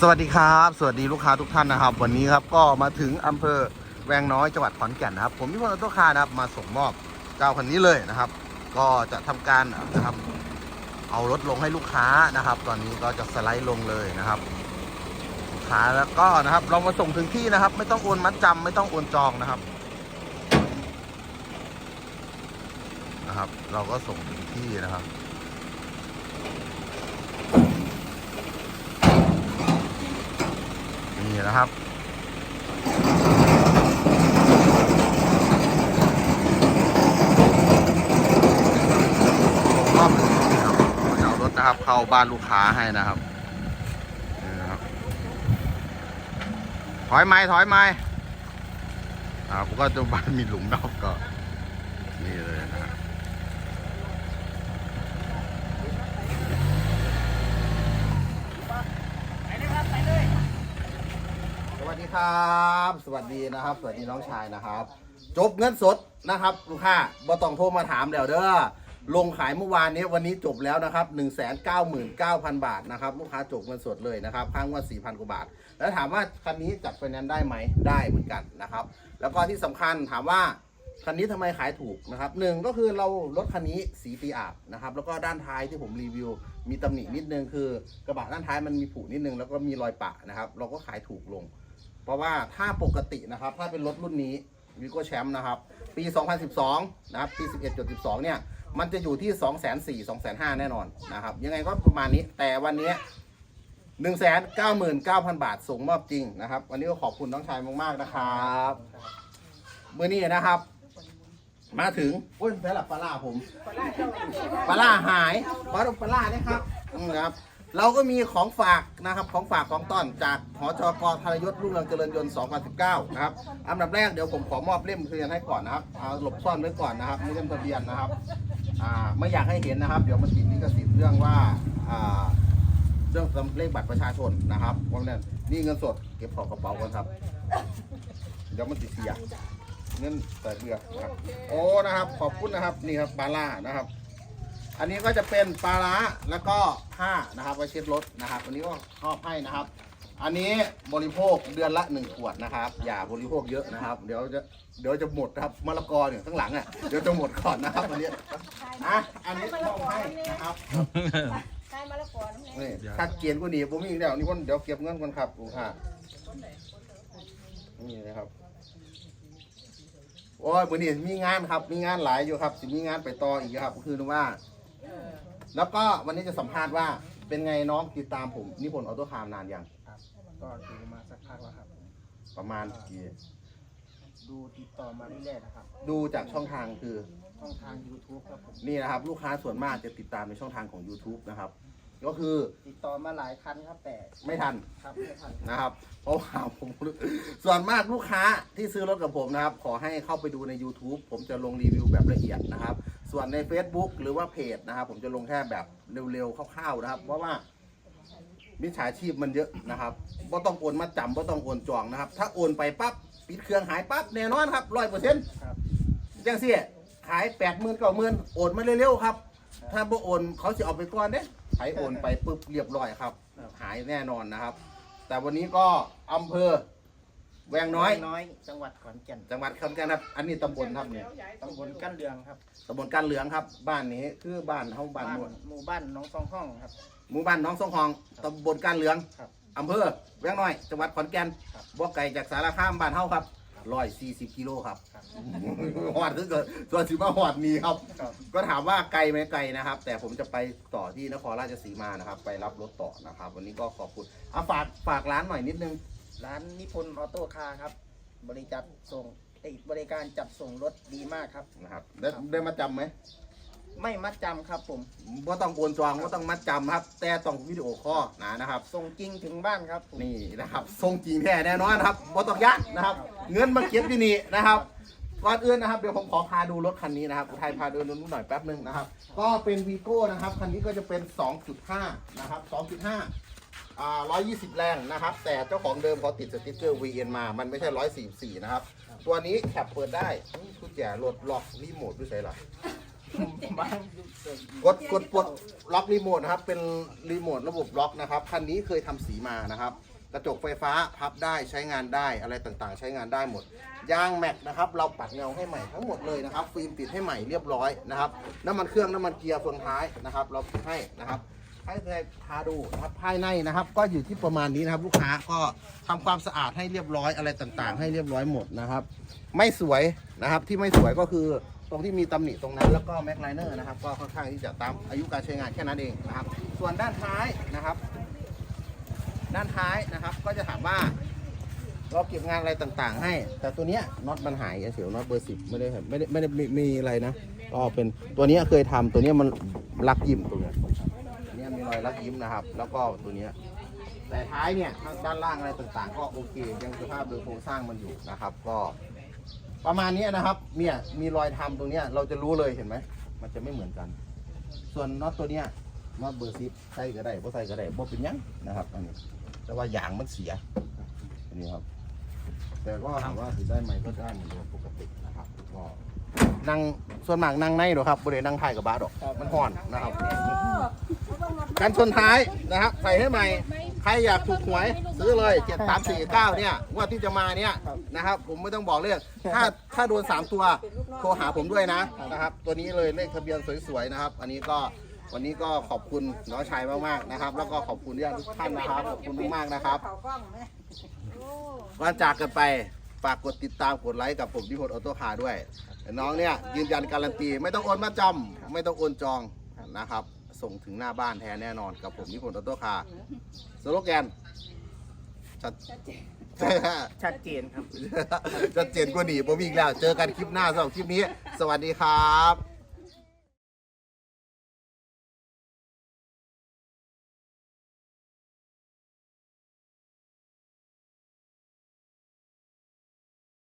สวัสดีครับ สวัสดีลูกค้าทุกท่านนะครับ วันนี้ครับก็มาถึงอำเภอแวงน้อยจังหวัดขอนแก่นนะครับ ผมพนธ์ออโต้คานะครับมาส่งมอบเจ้าคันนี้เลยนะครับ ก็จะทำการนะครับเอารถลงให้ลูกค้านะครับ ตอนนี้ก็จะสไลด์ลงเลยนะครับลูกค้าแล้วก็นะครับเรามาส่งถึงที่นะครับ ไม่ต้องโอนมัดจำไม่ต้องโอนจองนะครับนะครับ เราก็ส่งถึงที่นะครับ นะครับผมรอบหนึ่งนะครับจะเอารถนะครับเข้าบ้านลูกค้าให้นะครับถอยไม้ถอยไม้อ่าผมก็จะบ้านมีหลุมนอกก็ นี่เลยนะครับ สวัสดีครับ สวัสดีนะครับ สวัสดีน้องชายนะครับ จบเงินสดนะครับ ลูกค้าบ่ต้องโทรมาถามเดี๋ยวเด้อลงขายเมื่อวานนี้วันนี้จบแล้วนะครับ1 9 9 0 0 0 บาทนะครับลูกค้าจบเงินสดเลยนะครับค้างว่า4,000กว่าบาท แล้วถามว่าคันนี้จัดไฟแนนซ์ได้ไหมได้เหมือนกันนะครับ แล้วก็ที่สำคัญถามว่าคันนี้ทำไมขายถูกนะครับหนึ่งก็คือเรารถคันนี้สีปีอาบนะครับแล้วก็ด้านท้ายที่ผมรีวิว มีตำหนินิดนึงคือกระบะด้านท้ายมันมีผุนิดนึงแล้วก็มีรอยปะนะครับ เราก็ขายถูกลง เพราะว่าถ้าปกตินะครับ ถ้าเป็นรถรุ่นนี้วิโก้แชมป์นะครับ ปี 2012 นะครับ ปี 11.12 เนี่ย มันจะอยู่ที่ 2 4 0 0 0 2 5 0 0 แน่นอนนะครับ ยังไงก็ประมาณนี้ แต่วันนี้ 1 9 9 0 0 0 บาทส่งมอบจริงนะครับ วันนี้ก็ขอบคุณน้องชายมาก ๆ นะครับเมื่อนี้นะครับ มาถึงโอ้ยแพ้หลับปลาล่าผม ปลาล่าหายปลาปลาล่าเนี่ยครับอืมนะครับ เราก็มีของฝากนะครับของฝากของต้อนจากหอจกธารยศรุ่งเรืองเจริญยนต์ 2019 นะครับอันดับแรกเดี๋ยวผมขอมอบเล่มทะเบียนให้ก่อนนะครับเอาหลบซ่อนไว้ก่อนนะครับนี่เล่มทะเบียนนะครับอ่าไม่อยากให้เห็นนะครับ เดี๋ยวมันติดลิขสิทธิ์เรื่องว่าอ่าเรื่องเลขบัตรประชาชนนะครับเพราะฉะนั้นนี่เงินสดเก็บของกระเป๋าก่อนครับ เดี๋ยวมันติดเสียเงินใส่เรือครับโอ้นะครับ ขอบคุณนะครับนี่ครับบาร่านะครับ อันนี้ก็จะเป็นปลาร้าแล้วก็ผ้านะครับไว้เช็ดรถนะครับ อันนี้ก็ครอบให้นะครับ อันนี้บริโภคเดือนละหนึ่งขวดนะครับ อย่าบริโภคเยอะนะครับ เดี๋ยวจะเดี๋ยวจะหมดครับมะละกอเนี่ยข้างหลังอะเดี๋ยวจะหมดก่อนนะครับอันนี้อะอันนี้มอบให้นะครับใช่มะละกอน้ำแข็งนี่ถ้าเกียนกูหนีผมมีอีกแล้วนี่คนเดี๋ยวเก็บเงินก่อนครับลูกค้านี่นะครับโอ้ยวันนี้มีงานครับมีงานหลายอยู่ครับสิมีงานไปต่ออีกครับก็คือว่า แล้วก็วันนี้จะสัมภาษณ์ว่าเป็นไงน้องติดตามผมนิพนธ์ออโต้คามนานยังครับก็ดูมาสักพักแล้วครับ ประมาณกี่ดูติดต่อมาเรื่อยๆนะครับ ดูจากช่องทางคือช่องทาง YouTube ครับผมนี่นะครับ ลูกค้าส่วนมากจะติดตามในช่องทางของ YouTube นะครับ ก็คือติดต่อมาหลายคันครับแต่ไม่ทันครับไม่ทันนะครับ เพราะว่าผมส่วนมากลูกค้าที่ซื้อรถกับผมนะครับ ขอให้เข้าไปดูใน YouTube ผมจะลงรีวิวแบบละเอียดนะครับ ส่วนใน Facebook หรือว่าเพจนะครับ ผมจะลงแค่แบบเร็วๆคร่าวๆนะครับ เพราะว่ามิจฉาชีพมันเยอะนะครับว่าต้องโอนมาจำว่าต้องโอนจองนะครับ ถ้าโอนไปปั๊บปิดเครื่องหายปั๊บแน่นอนครับร้อยเปอร์เซ็นต์ครับจังสิขายแปดหมื่นเก้าหมื่นโอนมาเร็วๆครับ ถ้าบ่โอนเขาจะเอาไปก่อนเด้ไผโอนไปปุ๊บเรียบร้อยครับ หายแน่นอนนะครับ แต่วันนี้ก็อำเภอ แวงน้อย น้อย จังหวัดขอนแก่น จังหวัดขอนแก่นครับ อันนี้ตำบลครับเนี่ยตำบลกั้นเรืองครับ ตำบลกันเหลืองครับ บ้านนี้คือบ้านเฮาบ้านหมวดหมู่บ้านหน้องซองห้องครับ หมู่บ้านหน้องสองหองตำบลกันเหลืองครับ อำเภอแวงน้อย จังหวัดขอนแก่นครับ บ่ไกลจากสารคามบ้านเฮาครับร้อยสี่สิบกิโลครับครับ หอดคือเกิดส่วนสิมาหอดนี้ครับ ครับ ก็ถามว่าไกลไหมไกลนะครับ แต่ผมจะไปต่อที่นครราชสีมานะครับ ไปรับรถต่อนะครับ วันนี้ก็ขอบคุณเอาฝากฝากร้านหน่อยนิดนึง ร้านนิพนธ์ออโต้คาร์ครับ บริจัดส่งเอ้ยบริการจัดส่งรถดีมากครับ นะครับ ได้ได้มาจำไหมไม่มัดจำครับผม ว่าต้องโอนจองว่าต้องมัดจำครับ แต่ต้องวิดีโอคอลนะนะครับ ส่งจริงถึงบ้านครับผม นี่นะครับทรงจริงแท้แน่นอนครับว่าต้องยัดนะครับ เงินมาเก็บที่นี่นะครับก่อนอื่นนะครับเดี๋ยวผมขอพาดูรถคันนี้นะครับไทยพาดูนู้นหน่อยแป๊บนึงนะครับ ก็เป็นวีโก้นะครับ คันนี้ก็จะเป็น 2.5 นะครับ 2.5 อ่า120 แรงนะครับ แต่เจ้าของเดิมเขาติดสติ๊กเกอร์ VN มา มันไม่ใช่ 144 นะครับ ตัวนี้แคปเปิดได้นี่กุญแจรถล็อกรีโมทด้วยใช่หรอบ้างกดกดปลดล็อกรีโมทนะครับ เป็นรีโมทระบบล็อกนะครับ คันนี้เคยทำสีมานะครับ กระจกไฟฟ้าพับได้ใช้งานได้อะไรต่างๆ ใช้งานได้หมด ยางแม็กนะครับ เราปัดเงาให้ใหม่ทั้งหมดเลยนะครับ ฟิล์มติดให้ใหม่เรียบร้อยนะครับ น้ำมันเครื่องน้ำมันเกียร์เฟืองท้ายนะครับ เราติดให้นะครับ ให้เลยพาดูนะครับภายในนะครับ ก็อยู่ที่ประมาณนี้นะครับ ลูกค้าก็ทำความสะอาดให้เรียบร้อยอะไรต่างๆ ให้เรียบร้อยหมดนะครับ ไม่สวยนะครับที่ไม่สวยก็คือตรงที่มีตำหนิตรงนั้นแล้วก็แม็กไลเนอร์นะครับ ก็ค่อนข้างที่จะตามอายุการใช้งานแค่นั้นเองนะครับ ส่วนด้านท้ายนะครับ ด้านท้ายนะครับ ก็จะถามว่าเราเก็บงานอะไรต่างๆ ให้ แต่ตัวเนี้ยน็อตมันหายเฉยๆน็อตเบอร์สิบไม่ได้ไม่ได้ไม่ได้มีมีอะไรนะก็เป็นตัวเนี้ยเคยทำตัวเนี้ยมันรักยิ้มตัวเนี้ย รอยรักยิ้มนะครับ แล้วก็ตัวเนี้ยแต่ท้ายเนี่ยทางด้านล่างอะไรต่างๆ ก็โอเคยังสภาพโดยโครงสร้างมันอยู่นะครับ ก็ประมาณนี้นะครับเนี่ยมีรอยทำตรงเนี้ยเราจะรู้เลยเห็นไหมมันจะไม่เหมือนกัน ส่วนน็อตตัวเนี้ยน็อตเบอร์ซิปใส่ก็ได้บ่ใส่ก็ได้บ่เป็นยังนะครับอันนี้ แต่ว่าอย่างมันเสียอันนี้ครับ แต่ก็ถามว่าถือได้ไหมก็ได้เหมือนเดิมปกตินะครับก็นั่งส่วนมากนั่งในหรอกครับบริเวณนั่งท้ายกับบาสหรอกมันห่อนนะครับ กันชนท้ายนะครับใส่ให้ใหม่ ใครอยากถูกหวยซื้อเลยเจ็ดสามสี่เก้าเนี่ยงว่าที่จะมาเนี่ยนะครับ ผมไม่ต้องบอกเรื่องถ้าถ้าโดนสามตัวโทรหาผมด้วยนะนะครับ ตัวนี้เลยเลขทะเบียนสวยๆนะครับ อันนี้ก็วันนี้ก็ขอบคุณน้องชายมากๆนะครับ แล้วก็ขอบคุณญาติทุกท่านนะครับขอบคุณมากๆนะครับเขากล้องไหมโอ้ก่อนจากกันไปฝากกดติดตามกดไลค์กับผมที่พดออโต้คาด้วย น้องเนี่ยยืนยันการันตีไม่ต้องโอนมาจำไม่ต้องโอนจองนะครับ ส่งถึงหน้าบ้านแท้แน่นอนกับผมที่พดออโต้คาร์สโลแกนชัดใช่ฮะชัดเจนครับ ชัดเจนกว่านี้ผมอีกแล้ว เจอกันคลิปหน้าสำหรับคลิปนี้ สวัสดีครับ